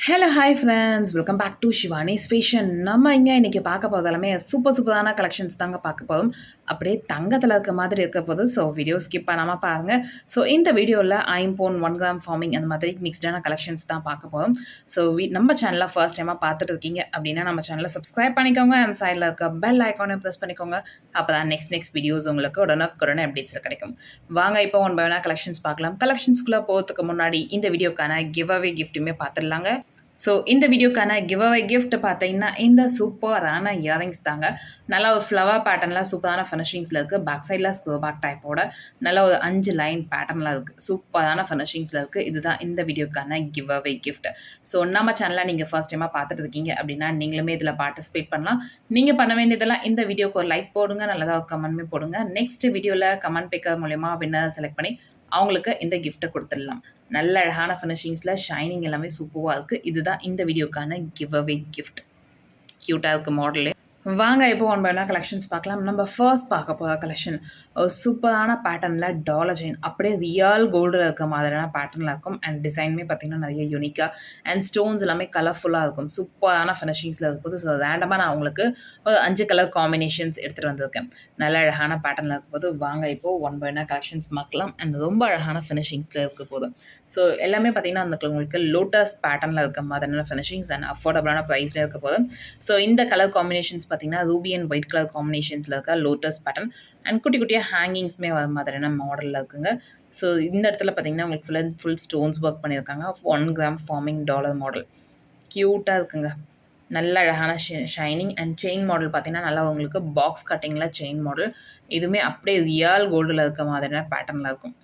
Hello hi friends welcome back to Shivani's fashion நம்ம இங்கே இன்றைக்கி பார்க்க போகிறது எல்லாமே சூப்பர் சூப்பரான கலெக்ஷன்ஸ் தாங்க பார்க்க போதும் அப்படியே தங்கத்தில் இருக்க மாதிரி இருக்க போது ஸோ வீடியோ ஸ்கிப் பண்ணாமல் பாருங்கள் ஸோ இந்த வீடியோவில் ஐம்போன் ஒன் கிராம் ஃபார்மிங் அந்த மாதிரி மிக்ஸ்டான கலெக்ஷன்ஸ் தான் பார்க்க போகிறோம் ஸோ வி நம்ம சேனலில் ஃபர்ஸ்ட் டைமாக பார்த்துட்டு இருக்கீங்க அப்படின்னா நம்ம சேனலை சப்ஸ்கிரைப் பண்ணிக்கோங்க. அந்த சைடில் இருக்க பெல் ஐக்கானை ப்ரெஸ் பண்ணிக்கோங்க. அப்போ தான் நெக்ஸ்ட் நெக்ஸ்ட் வீடியோஸ் உங்களுக்கு உடனே உடனே அப்டேட்ஸில் கிடைக்கும். வாங்க இப்போ ஒன் பை ஒன்னா கலெக்ஷன்ஸ் பார்க்கலாம். கலெக்ஷன்ஸ்குள்ளே போகிறதுக்கு முன்னாடி இந்த வீடியோக்கான கிவ் அவே கிஃப்ட்டுமே பார்த்துடலாங்க. ஸோ இந்த வீடியோக்கான கிவ் அவை கிஃப்ட் பார்த்தீங்கன்னா இந்த சூப்பரான இயரிங்ஸ் தாங்க. நல்ல ஒரு ஃப்ளவர் பேட்டர்னில் சூப்பரான ஃபினிஷிங்ஸில் இருக்குது பேக் சைடில் ஸ்க்ரோ பேக் டைப்போட நல்ல ஒரு அஞ்சு லைன் பேட்டர்னில் இருக்குது சூப்பரான ஃபினிஷிங்ஸில் இருக்குது இதுதான் இந்த வீடியோக்கான கிவ் அவை கிஃப்ட் ஸோ நம்ம சேனலை நீங்கள் ஃபர்ஸ்ட் டைமாக பார்த்துட்டு இருக்கீங்க அப்படின்னா நீங்களுமே இதில் பார்ட்டிசிபேட் பண்ணலாம். நீங்கள் பண்ண வேண்டியதெல்லாம் இந்த வீடியோக்கு ஒரு லைக் போடுங்க. நல்லதாக ஒரு கமெண்ட்மே போடுங்க. நெக்ஸ்ட் வீடியோவில் கமெண்ட் பிக்கர் மூலயமா வின்னர் செலக்ட் பண்ணி அவங்களுக்கு இந்த கிஃப்ட்டை கொடுத்துடலாம். நல்ல அழகான ஃபினிஷிங்ஸில் ஷைனிங் எல்லாமே சூப்பராக இருக்குது இதுதான் இந்த வீடியோக்கான கிவ் அவே கிஃப்ட் க்யூட்டாக இருக்குது மாடலு வாங்க இப்போ ஒன் பை ஒன் கலெக்ஷன்ஸ் பார்க்கலாம். நம்ம ஃபர்ஸ்ட் பார்க்க போகிற கலெக்ஷன் ஒரு சூப்பரான பேட்டர்னில் டாலர் செயின் அப்படியே ரியல் கோல்டில் இருக்க மாதிரியான பேட்டர்னில் இருக்கும். அண்ட் டிசைனுமே பார்த்திங்கன்னா நிறைய யூனிக்காக அண்ட் ஸ்டோன்ஸ் எல்லாமே கலர்ஃபுல்லாக இருக்கும். சூப்பரான ஃபினிஷிங்ஸில் இருக்கும்போது ஸோ ரேண்டமாக நான் உங்களுக்கு ஒரு அஞ்சு கலர் காம்பினேஷன்ஸ் எடுத்துகிட்டு வந்திருக்கேன். நல்ல அழகான பேட்டர்னில் இருக்கும்போது வாங்க இப்போது ஒன் பை ஒன் கலெக்ஷன்ஸ் பார்க்கலாம். அண்ட் ரொம்ப அழகான ஃபினிஷிங்ஸில் இருக்க போது. ஸோ எல்லாமே பார்த்திங்கன்னா அந்த உங்களுக்கு லோட்டஸ் பேட்டர்னில் இருக்க மாதிரியான ஃபினிஷிங்ஸ் அண்ட் அஃபோர்டபுளான ப்ரைஸில் இருக்க போது. ஸோ இந்த கலர் காம்பினேஷன்ஸ் பார்த்திங்கன்னா ரூபி அண்ட் ஒயிட் கலர் காம்பினேஷன்ஸில் இருக்க லோட்டஸ் பேட்டர்ன் அண்ட் குட்டி குட்டியாக ஹேங்கிங்ஸுமே வர மாதிரியான மாடலில் இருக்குங்க. ஸோ இந்த இடத்துல பார்த்தீங்கன்னா உங்களுக்கு full and full stones work பண்ணியிருக்காங்க. One gram forming dollar model க்யூட்டாக இருக்குங்க. நல்ல அழகான ஷைனிங் அண்ட் செயின் மாடல் பார்த்தீங்கன்னா நல்லா உங்களுக்கு பாக்ஸ் கட்டிங்கில் செயின் மாடல் இதுவுமே அப்படியே ரியல் கோல்டில் இருக்க மாதிரியான பேட்டர்னில் இருக்கும்.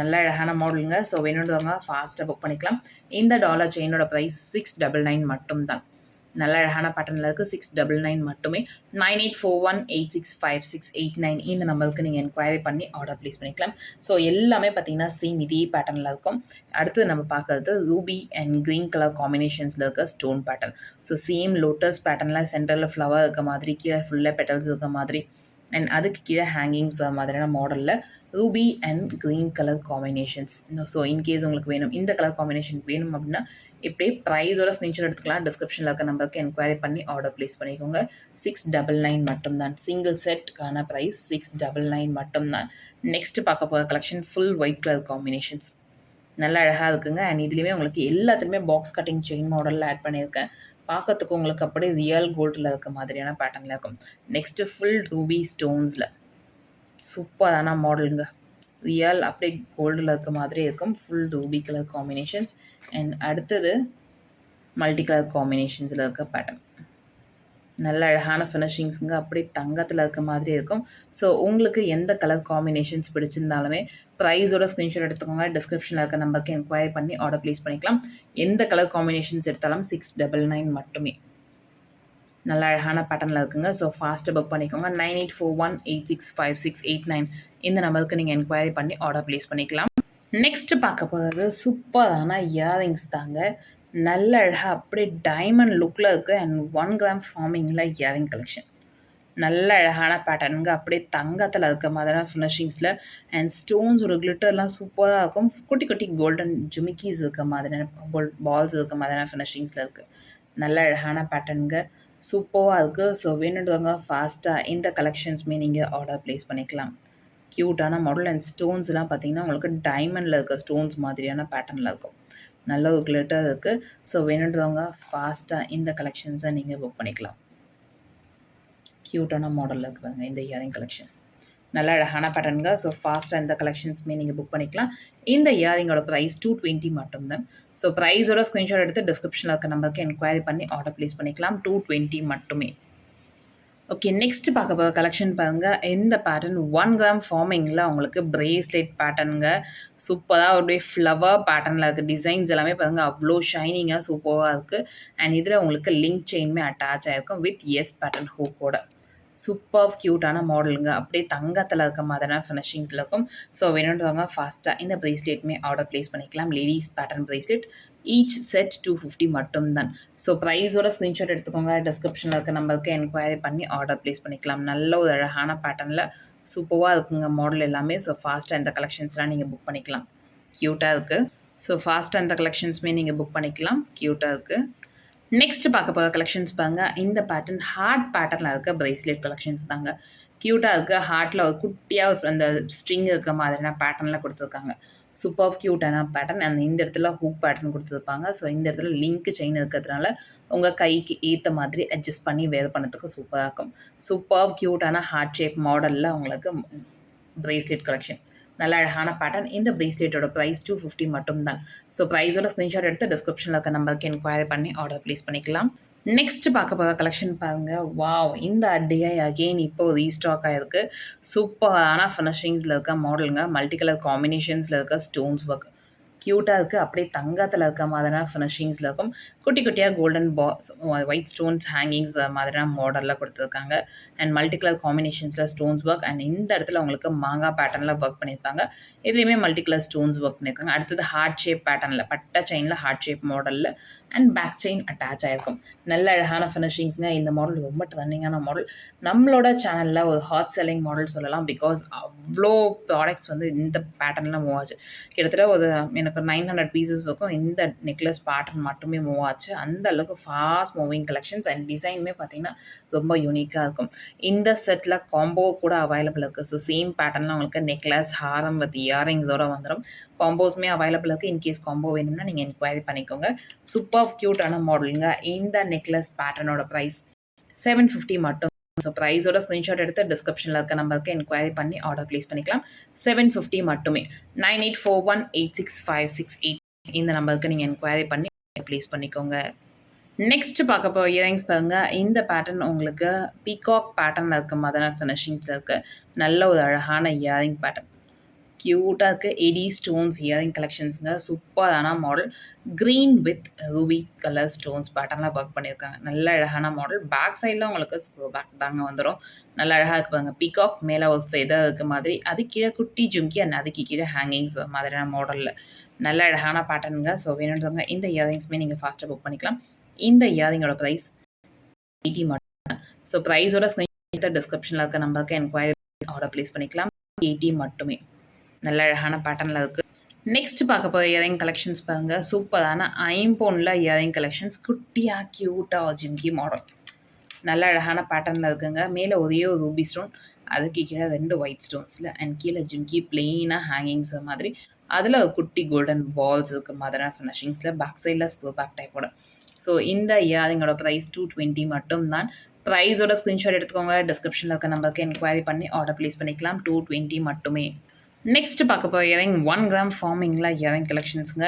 நல்ல அழகான மாடலுங்க ஸோ வேணுன்றவங்க ஃபாஸ்ட்டாக புக் பண்ணிக்கலாம். இந்த டாலர் செயினோட ப்ரைஸ் சிக்ஸ் டபுள் நைன் மட்டும்தான். நல்ல அழகான பேட்டர்னில் இருக்குது சிக்ஸ் டபுள் நைன் மட்டுமே. Nine eight four one eight six five six eight nine இந்த நம்பருக்கு நீங்கள் என்கொயரி பண்ணி ஆர்டர் ப்ளேஸ் பண்ணிக்கலாம். ஸோ எல்லாமே பார்த்தீங்கன்னா சேம் இதே பேட்டர்னில் இருக்கும். அடுத்து நம்ம பார்க்குறது ரூபி அண்ட் க்ரீன் கலர் காம்பினேஷன்ஸில் இருக்க stone pattern so same lotus பேட்டர்னில் சென்டரில் ஃப்ளவர் இருக்க மாதிரி கீழே ஃபுல்லாக பெட்டல்ஸ் இருக்க மாதிரி அண்ட் அதுக்கு கீழே ஹேங்கிங்ஸ் வர மாதிரியான மாடலில் ruby and green colour combinations so in case உங்களுக்கு வேணும் இந்த கலர் காம்பினேஷன் வேணும் அப்படின்னா இப்படியே ப்ரைஸோட ஸ்க்ரீன்ஷாட் எடுத்துக்கலாம். டிஸ்கிரிப்ஷனில் இருக்க நம்பருக்கு என்கொயரி பண்ணி ஆர்டர் ப்ளேஸ் பண்ணிக்கோங்க. சிக்ஸ் டபுள் நைன் மட்டும்தான். சிங்கிள் செட்டுக்கான ப்ரைஸ் சிக்ஸ் டபுள் நைன் மட்டும்தான். நெக்ஸ்ட்டு பார்க்க போகிற collection full white colour combinations நல்லா அழகாக இருக்குங்க. அண்ட் இதுலேயுமே உங்களுக்கு எல்லாத்துலேயுமே பாக்ஸ் கட்டிங் செயின் மாடலில் ஆட் பண்ணியிருக்கேன். பார்க்கறதுக்கு உங்களுக்கு அப்படியே ரியல் கோல்டில் இருக்க மாதிரியான பேட்டர்னில் இருக்கும். நெக்ஸ்ட்டு ஃபுல் ரூபி ஸ்டோன்ஸில் சூப்பரான மாடலுங்க. ரியல் அப்படியே கோல்டில் இருக்க மாதிரி இருக்கும். Full ruby colour combinations and அடுத்தது மல்டி கலர் காம்பினேஷன்ஸில் இருக்க பேட்டர்ன் நல்ல அழகான ஃபினிஷிங்ஸுங்க அப்படியே தங்கத்தில் இருக்க மாதிரி இருக்கும். ஸோ உங்களுக்கு எந்த கலர் காம்பினேஷன்ஸ் பிடிச்சிருந்தாலுமே ப்ரைஸோட ஸ்க்ரீன்ஷாட் எடுத்துக்கோங்க. டிஸ்கிரிப்ஷனில் இருக்க நம்பருக்கு என்கொயரி பண்ணி ஆர்டர் ப்ளேஸ் பண்ணிக்கலாம். எந்த கலர் காம்பினேஷன்ஸ் எடுத்தாலும் சிக்ஸ் டபுள் நைன் மட்டுமே. நல்ல அழகான பேட்டர்னில் இருக்குங்க. ஸோ ஃபாஸ்ட்டாக புக் பண்ணிக்கோங்க. Nine eight four one eight six five six eight nine இந்த நம்பருக்கு நீங்கள் என்கொயரி பண்ணி ஆர்டர் ப்ளேஸ் பண்ணிக்கலாம். நெக்ஸ்ட்டு பார்க்க போகிறது சூப்பரான இயரிங்ஸ் தாங்க. நல்ல அழகாக அப்படியே டைமண்ட் லுக்கில் இருக்குது and one gram forming earring collection நல்ல அழகான பேட்டர்னுங்க அப்படியே தங்கத்தில் இருக்க மாதிரியான ஃபினிஷிங்ஸில் அண்ட் ஸ்டோன்ஸ் ஒரு கிளிட்டர்லாம் சூப்பராக இருக்கும். குட்டி குட்டி கோல்டன் ஜுமிக்கீஸ் இருக்க மாதிரியான கோல்ட் பால்ஸ் இருக்க மாதிரியான ஃபினிஷிங்ஸில் இருக்குது நல்ல அழகான பேட்டர்னுங்க சூப்பராக இருக்குது ஸோ வேணுன்றவங்க ஃபாஸ்ட்டாக இந்த கலெக்ஷன்ஸுமே நீங்கள் ஆர்டர் ப்ளேஸ் பண்ணிக்கலாம். க்யூட்டான மாடல் அண்ட் ஸ்டோன்ஸ்லாம் பார்த்தீங்கன்னா உங்களுக்கு டைமண்டில் இருக்க ஸ்டோன்ஸ் மாதிரியான பேட்டர்னில் இருக்கும். நல்ல ஒரு கிளிட்டர் இருக்குது ஸோ வேணுன்றவங்க ஃபாஸ்ட்டாக இந்த கலெக்ஷன்ஸை நீங்கள் புக் பண்ணிக்கலாம். க்யூட்டான மாடலில் இருக்குதுங்க இந்த இயரிங் கலெக்ஷன் நல்ல அழகான பேட்டர்னுங்க ஸோ ஃபாஸ்ட்டாக இந்த கலெக்ஷன்ஸுமே நீங்கள் புக் பண்ணிக்கலாம். இந்த இயரிங்கோட ப்ரைஸ் டூ டுவெண்ட்டி மட்டும்தான். ஸோ ப்ரைஸோட ஸ்க்ரீன்ஷாட் எடுத்து டிஸ்கிரிப்ஷனில் இருக்க நம்பருக்கு என்கொயரி பண்ணி ஆர்டர் ப்ளேஸ் பண்ணிக்கலாம். டூ டுவெண்ட்டி மட்டுமே. ஓகே நெக்ஸ்ட் பார்க்க போகிற கலெக்ஷன் பாருங்கள் இந்த பேட்டர்ன் ஒன் கிராம் ஃபார்மிங்கில் உங்களுக்கு பிரேஸ்லெட் பேட்டர்னுங்க சூப்பராக அப்படியே ஃப்ளவர் பேட்டர்னில் இருக்குது டிசைன்ஸ் எல்லாமே பாருங்கள் அவ்வளோ ஷைனிங்காக சூப்பராக இருக்குது அண்ட் இதில் உங்களுக்கு லிங்க் செயின்மே அட்டாச் ஆகிருக்கும் வித் எஸ் பேட்டர்ன் ஹூக்கோட சூப்பர் க்யூட்டான மாடலுங்க. அப்படியே தங்கத்தில் இருக்க மாதிரியான ஃபினிஷிங்ஸில் இருக்கும். ஸோ வேணுன்றவங்க ஃபாஸ்ட்டாக இந்த ப்ரேஸ்லெட்டுமே ஆர்டர் ப்ளேஸ் பண்ணிக்கலாம். Ladies pattern bracelet each set two fifty மட்டும்தான். ஸோ ப்ரைஸோட ஸ்க்ரீன்ஷாட் எடுத்துக்கோங்க. டிஸ்கிரிப்ஷனில் இருக்க நம்பருக்கு என்கொயரி பண்ணி ஆர்டர் ப்ளேஸ் பண்ணிக்கலாம். நல்ல ஒரு அழகான பேட்டர்னில் சூப்பராக இருக்குங்க மாடல் எல்லாமே. ஸோ ஃபாஸ்ட்டாக இந்த கலெக்ஷன்ஸ்லாம் நீங்கள் புக் பண்ணிக்கலாம். க்யூட்டாக இருக்குது ஸோ ஃபாஸ்ட்டாக இந்த கலெக்ஷன்ஸுமே நீங்கள் புக் பண்ணிக்கலாம். க்யூட்டாக இருக்குது நெக்ஸ்ட் பார்க்க போகிற கலெக்ஷன்ஸ் பாருங்க. இந்த பேட்டர்ன் ஹார்ட் பேட்டர்னில் இருக்க ப்ரேஸ்லெட் கலெக்ஷன்ஸ் தாங்க. க்யூட்டாக இருக்க. ஹார்ட்டில் ஒரு குட்டியாக அந்த ஸ்ட்ரிங் இருக்க மாதிரியான பேட்டர்னில் கொடுத்துருக்காங்க. சூப்பர் க்யூட்டான பேட்டர்ன் அந்த இந்த இடத்துல ஹூக் பேட்டர்ன் கொடுத்துருப்பாங்க. ஸோ இந்த இடத்துல லிங்க் செயின் இருக்கிறதுனால உங்கள் கைக்கு ஏற்ற மாதிரி அட்ஜஸ்ட் பண்ணி வேர் பண்ணதுக்கு சூப்பராக இருக்கும். சூப்பர் க்யூட்டான ஹார்ட் ஷேப் மாடலில் உங்களுக்கு ப்ரேஸ்லெட் கலெக்ஷன் நல்ல அழகான பேட்டர்ன் இந்த ப்ரேஸ்லெட்டோட ப்ரைஸ் டூ ஃபிஃப்டி மட்டும் தான் ஸோ ப்ரைஸோட ஸ்க்ரீன்ஷாட் எடுத்து டிஸ்கிரிப்ஷனில் இருக்க நம்பருக்கு என்கொயரி பண்ணி ஆர்டர் ப்ளேஸ் பண்ணிக்கலாம். நெக்ஸ்ட் பார்க்க போகிற கலெக்ஷன் பாருங்கள் வாவ் இந்த அடியை அகெயின் இப்போ ரீஸ்டாக் ஆகிருக்கு சூப்பரான ஃபினிஷிங்ஸில் இருக்க மாடலுங்க மல்டி கலர் காம்பினேஷன்ஸில் இருக்க ஸ்டோன்ஸ் ஒர்க் க்யூட்டாக இருக்குது அப்படியே தங்கத்தில் இருக்க மாதிரியான ஃபினிஷிங்ஸில் இருக்கும். குட்டி குட்டியாக கோல்டன் பாஸ் ஒயிட் ஸ்டோன்ஸ் ஹேங்கிங்ஸ் மாதிரியான மாடலில் கொடுத்துருக்காங்க. அண்ட் மல்டி கலர் காம்பினேஷன்ஸில் ஸ்டோன்ஸ் ஒர்க் அண்ட் இந்த இடத்துல உங்களுக்கு மாங்காய் பேட்டர்னில் ஒர்க் பண்ணியிருப்பாங்க. இதுலேயுமே மல்டி கலர் ஸ்டோன்ஸ் ஒர்க் பண்ணியிருக்காங்க. அடுத்தது ஹார்ட் ஷேப் பேட்டர்னில் பட்டா செயினில் ஹார்ட் ஷேப் மாடலில் அண்ட் பேக் செயின் அட்டாச் ஆகிருக்கும் நல்ல அழகான ஃபினிஷிங்ஸுங்க இந்த மாடல் ரொம்ப ட்ரெண்டிங்கான மாடல் நம்மளோட சேனலில் ஒரு ஹாட் செல்லிங் மாடல் சொல்லலாம் பிகாஸ் அவ்வளோ ப்ராடக்ட்ஸ் வந்து இந்த பேட்டர்னில் மூவ் ஆச்சு. கிட்டத்தட்ட ஒரு எனக்கு நைன் ஹண்ட்ரட் பீசஸ் இருக்கும் இந்த நெக்லஸ் பேட்டர்ன் மட்டுமே மூவ் ஆச்சு. அந்த அளவுக்கு ஃபாஸ்ட் மூவிங் கலெக்ஷன்ஸ் அண்ட் டிசைனுமே பார்த்திங்கன்னா ரொம்ப யூனிக்காக இருக்கும். இந்த செட்டில் காம்போ கூட அவைலபிள் இருக்குது ஸோ சேம் பேட்டர்னில் உங்களுக்கு நெக்லஸ் ஹாரம் வித் இயரிங்ஸோடு வந்துடும் காம்போஸுமே அவைலபிள் இருக்குது இன்கேஸ் காம்போ வேணும்னா நீங்கள் என்கொயரி பண்ணிக்கோங்க. சூப்பர் க்யூட்டான மாடலுங்க இந்த நெக்லஸ் பேட்டர்னோட ப்ரைஸ் செவன் ஃபிஃப்டி மட்டும். ஸோ ப்ரைஸோட ஸ்க்ரீன்ஷாட் எடுத்து டிஸ்கிரிப்ஷனில் இருக்க நம்பருக்கு என்கொயரி பண்ணி ஆர்டர் ப்ளேஸ் பண்ணிக்கலாம். செவன் ஃபிஃப்டி மட்டுமே. Nine eight four one eight six five six eight இந்த நம்பருக்கு நீங்கள் என்கொயரி பண்ணி ப்ளேஸ் பண்ணிக்கோங்க. நெக்ஸ்ட் பார்க்க போ இயரிங்ஸ் பாருங்க. இந்த பேட்டர்ன் உங்களுக்கு பீகாக் பேட்டர்னில் இருக்க மாதிரியான ஃபினிஷிங்ஸில் இருக்குது நல்ல ஒரு அழகான இயரிங் பேட்டர்ன் க்யூட்டாக இருக்குது எடி ஸ்டோன்ஸ் இயரிங் கலெக்ஷன்ஸுங்க சூப்பரான model green with ruby colour stones பேட்டர்னில் ஒர்க் பண்ணியிருக்காங்க. நல்ல அழகான மாடல் பேக் சைடில் உங்களுக்கு பேக் தாங்க வந்துடும் நல்லா அழகாக இருக்கு பாருங்க. பிகாக் மேலே ஒரு ஃபெதர் இருக்க மாதிரி. அது கீழே குட்டி ஜும்கி அண்ட் அதுக்கு கீழே ஹேங்கிங்ஸ் மாதிரியான மாடலில் நல்ல அழகான பேட்டர்னுங்க ஸோ வேணுன்றவங்க இந்த இயரிங்ஸுமே நீங்கள் ஃபாஸ்ட்டாக புக் பண்ணிக்கலாம். இந்த இயரிங்கோட ப்ரைஸ் எயிட்டி மட்டும். ஸோ ப்ரைஸோட ஸ்க்ரீன் டிஸ்கிரிப்ஷனில் இருக்க நம்பருக்கு என்கொயரி ஆர்டர் ப்ளேஸ் பண்ணிக்கலாம். எயிட்டி மட்டுமே. நல்ல அழகான பேட்டர்னில் இருக்குது நெக்ஸ்ட் பார்க்க போகிற இயரிங் கலெக்ஷன்ஸ் பாருங்கள் சூப்பரான ஐம்போனில் இயரிங் கலெக்ஷன்ஸ் குட்டியாக க்யூட்டாக ஜிம்கி மாடல் நல்ல அழகான பேட்டர்னில் இருக்குங்க. மேலே ஒரே ஒரு ரூபி ஸ்டோன் அதுக்கு கீழே ரெண்டு ஒயிட் ஸ்டோன்ஸில் அண்ட் கீழே ஜிம்கி பிளெயினாக ஹேங்கிங்ஸ் மாதிரி. அதில் ஒரு குட்டி கோல்டன் பால்ஸ் இருக்க மாதிரியான ஃபினிஷிங்ஸில் பேக் சைடில் ஸ்க்ரூ பேக் டைப்போட ஸோ இந்த இயரிங்கோட ப்ரைஸ் டூ டுவெண்ட்டி மட்டும் தான். ப்ரைஸோட ஸ்க்ரீன்ஷாட் எடுத்துக்கோங்க. டிஸ்கிரிப்ஷனில் இருக்க நம்பருக்கு என்கொயரி பண்ணி ஆர்டர் ப்ளேஸ் பண்ணிக்கலாம். டூ டுவெண்ட்டி மட்டுமே. நெக்ஸ்ட் பார்க்க போகிற இயரிங் ஒன் கிராம் ஃபார்மிங்கில் இயரிங் கலெக்ஷன்ஸுங்க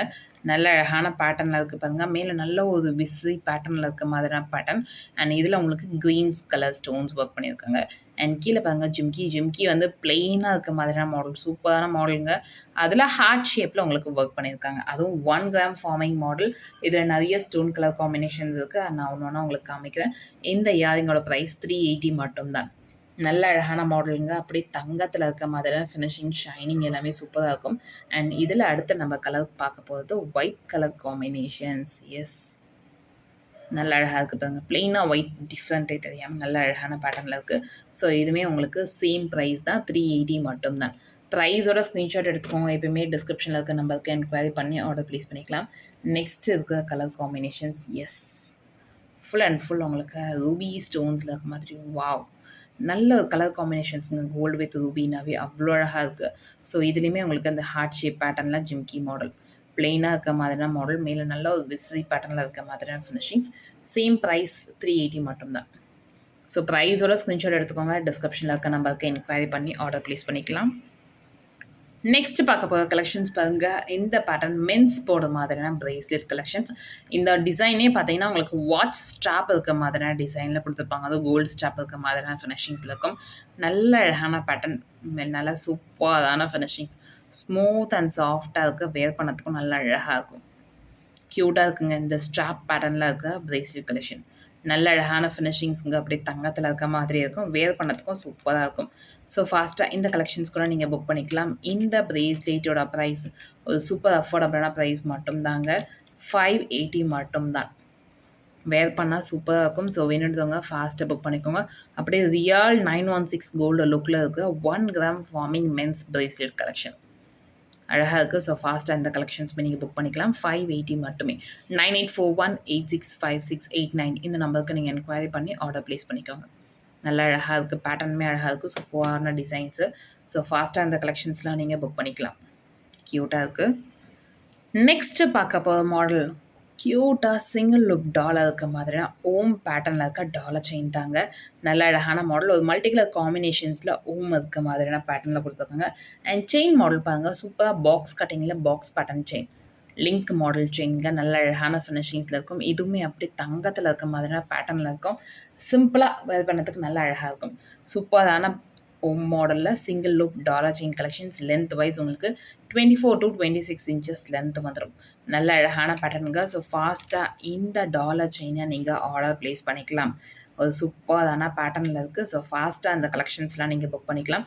நல்ல அழகான பேட்டர்னில் இருக்குது பாருங்கள் மேலே நல்ல ஒரு விசி பேட்டர்னில் இருக்க மாதிரியான பேட்டர்ன் அண்ட் இதில் உங்களுக்கு க்ரீன்ஸ் கலர் ஸ்டோன்ஸ் ஒர்க் பண்ணியிருக்காங்க. அண்ட் கீழே பாருங்கள் ஜிம்கி. ஜிம்கி வந்து பிளெயினாக இருக்க மாதிரியான மாடல் சூப்பரான மாடலுங்க அதில் ஹார்ட் ஷேப்பில் உங்களுக்கு ஒர்க் பண்ணியிருக்காங்க. அதுவும் ஒன் கிராம் ஃபார்மிங் மாடல் இதில் நிறைய ஸ்டோன் கலர் காம்பினேஷன்ஸ் இருக்குது நான் ஒன்று ஒன்றா உங்களுக்கு காமிக்கிறேன். இந்த இயரிங்கோட ப்ரைஸ் த்ரீ எயிட்டி மட்டும்தான். நல்ல அழகான மாடலுங்க அப்படியே தங்கத்தில் இருக்க மாதிரி ஃபினிஷிங் ஷைனிங் எல்லாமே சூப்பராக இருக்கும். அண்ட் இதில் அடுத்து நம்ம கலர் பார்க்க போகிறது ஒயிட் கலர் காம்பினேஷன்ஸ் எஸ் நல்ல அழகாக இருக்குது பாருங்க. ப்ளெயினாக ஒயிட் டிஃப்ரெண்ட்டே தெரியாமல் நல்ல அழகான பேட்டர்னில் இருக்குது ஸோ இதுவுமே உங்களுக்கு சேம் ப்ரைஸ் தான். த்ரீ எயிட்டி மட்டும்தான் ப்ரைஸோட ஸ்க்ரீன்ஷாட் எடுத்துக்கோங்க. எப்பயுமே டிஸ்கிரிப்ஷனில் இருக்க நம்பருக்கு என்கொயரி பண்ணி ஆர்டர் ப்ளேஸ் பண்ணிக்கலாம். நெக்ஸ்ட் இருக்கிற colour combinations S full and full உங்களுக்கு ரூபி ஸ்டோன்ஸில் இருக்க மாதிரி. வாவ் நல்ல ஒரு கலர் காம்பினேஷன்ஸுங்க கோல்டு வித் ரூபினாவே அவ்வளோ அழகாக இருக்குது ஸோ இதுலேயுமே உங்களுக்கு அந்த ஹார்ட் ஷேப் பேட்டர்னில் ஜிம்கி மாடல் பிளெயினாக இருக்க மாதிரியான மாடல் மேலே நல்ல ஒரு விசி பேட்டர்னில் இருக்க மாதிரியான finishings same price three eighty மட்டும்தான். ஸோ ப்ரைஸோட ஸ்க்ரீன்ஷாட் எடுத்துக்கோங்க. டிஸ்கிரிப்ஷனில் இருக்க நம்பருக்கு என்கொயரி பண்ணி ஆர்டர் ப்ளேஸ் பண்ணிக்கலாம். நெக்ஸ்ட் பார்க்க போகிற கலெக்ஷன்ஸ் பாருங்க. இந்த பேட்டர்ன் மென்ஸ் போட மாதிரியான பிரேஸ்லெட் கலெக்ஷன்ஸ் இந்த டிசைனே பார்த்தீங்கன்னா உங்களுக்கு வாட்ச் ஸ்ட்ராப் இருக்க மாதிரியான டிசைனில் கொடுத்துருப்பாங்க. அதுவும் கோல்டு ஸ்ட்ராப் இருக்க மாதிரியான ஃபினிஷிங்ஸில் இருக்கும். நல்ல அழகான பேட்டர்ன் நல்லா சூப்பரான ஃபினிஷிங்ஸ் ஸ்மூத் அண்ட் சாஃப்டாக இருக்க வேர் பண்ணதுக்கும் நல்லா அழகாக இருக்கும். க்யூட்டாக இருக்குங்க இந்த ஸ்ட்ராப் பேட்டர்னில் இருக்க பிரேஸ்லெட் கலெக்ஷன் நல்ல அழகான ஃபினிஷிங்ஸுங்க அப்படியே தங்கத்தில் இருக்க மாதிரி இருக்கும். வேர் பண்ணதுக்கும் சூப்பராக இருக்கும். ஸோ ஃபாஸ்ட்டாக இந்த கலெக்ஷன்ஸ் கூட நீங்கள் புக் பண்ணிக்கலாம். இந்த ப்ரேஸ்லெட்டோட ப்ரைஸ் ஒரு சூப்பர் அஃபோர்டபுளான ப்ரைஸ் மட்டும்தாங்க. ஃபைவ் எயிட்டி மட்டும்தான். வேர் பண்ணால் சூப்பராக இருக்கும். ஸோ வேணுன்றவங்க ஃபாஸ்ட்டாக புக் பண்ணிக்கோங்க. அப்படியே real nine one six gold லுக்கில் இருக்கிற one gram forming men's bracelet collection அழகாக இருக்குது ஸோ ஃபாஸ்ட்டாக இந்த கலெக்ஷன்ஸ் நீங்கள் புக் பண்ணிக்கலாம். ஃபைவ் எயிட்டி மட்டுமே. Nine eight four one eight six five six eight nine இந்த நம்பருக்கு நீங்கள் என்கொயரி பண்ணி ஆர்டர் ப்ளேஸ் பண்ணிக்கோங்க. நல்லா அழகாக இருக்குது பேட்டர்னுமே அழகாக இருக்குது சூப்பரான டிசைன்ஸு ஸோ ஃபாஸ்ட்டாக இந்த கலெக்ஷன்ஸ்லாம் நீங்கள் புக் பண்ணிக்கலாம். க்யூட்டாக இருக்குது நெக்ஸ்ட்டு பார்க்க போகிற மாடல் க்யூட்டாக சிங்கிள் லுக் டாலாக இருக்க மாதிரினா ஓம் பேட்டர்னில் இருக்க டாலா செயின் தாங்க. நல்ல அழகான மாடல் ஒரு மல்டி கலர் காம்பினேஷன்ஸில் ஓம் இருக்க மாதிரியான பேட்டர்னில் கொடுத்துருக்காங்க. அண்ட் செயின் மாடல் பாருங்கள் சூப்பராக box கட்டிங்கில் box pattern chain link model செயின்ங்க நல்ல அழகான ஃபினிஷிங்ஸில் இருக்கும். இதுவுமே அப்படி தங்கத்தில் இருக்க மாதிரியான பேட்டர்னில் இருக்கும். சிம்பிளாக வேர் பண்ணுறதுக்கு நல்ல அழகாக இருக்கும். சூப்பரான ஓம் மாடலில் single look dollar chain collections length wise உங்களுக்கு twenty four to twenty six inches length வந்துடும் நல்ல அழகான பேட்டர்னுங்க ஸோ ஃபாஸ்ட்டாக இந்த டாலர் செயினை நீங்கள் ஆர்டர் ப்ளேஸ் பண்ணிக்கலாம். ஒரு சூப்பரான பேட்டர்னில் இருக்குது ஸோ ஃபாஸ்ட்டாக அந்த கலெக்ஷன்ஸ்லாம் நீங்கள் புக் பண்ணிக்கலாம்.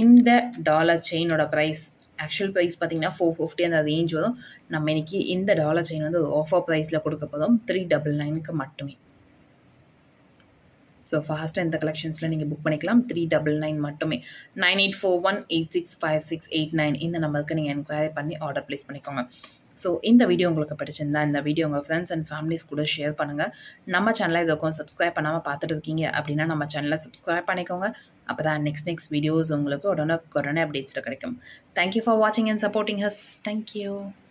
இந்த டாலர் செயினோட ப்ரைஸ் ஆக்சுவல் ப்ரைஸ் பார்த்தீங்கன்னா ஃபோர் ஃபிஃப்டி அந்த ரேஞ்ச் வரும். நம்ம இன்றைக்கி இந்த டாலர் செயின் வந்து ஆஃபர் ப்ரைஸில் கொடுக்க போதும் த்ரீ டபுள் நைனுக்கு மட்டுமே. ஸோ ஃபாஸ்ட்டாக இந்த கலெக்ஷன்ஸில் நீங்கள் புக் பண்ணிக்கலாம். த்ரீ டபுள் நைன் மட்டுமே. Nine eight four one eight six five six eight nine இந்த நம்பருக்கு நீங்கள் என்கொயரி பண்ணி ஆர்டர் ப்ளேஸ் பண்ணிக்கோங்க. ஸோ இந்த வீடியோ உங்களுக்கு பிடிச்சிருந்தா இந்த வீடியோ உங்கள் ஃப்ரெண்ட்ஸ் அண்ட் ஃபேமிலிஸ் கூட ஷேர் பண்ணுங்கள் நம்ம சேனலை இதுக்கும் சப்ஸ்கிரைப் பண்ணாமல் பார்த்துட்டு இருக்கீங்க அப்படின்னா நம்ம சேனலை சப்ஸ்கிரைப் பண்ணிக்கோங்க. அப்போ தான் நெக்ஸ்ட் நெக்ஸ்ட் வீடியோஸ் உங்களுக்கு உடனே உடனே அப்டேட்ஸில் கிடைக்கும். தேங்க்யூ ஃபார் வாட்சிங் and supporting us thank you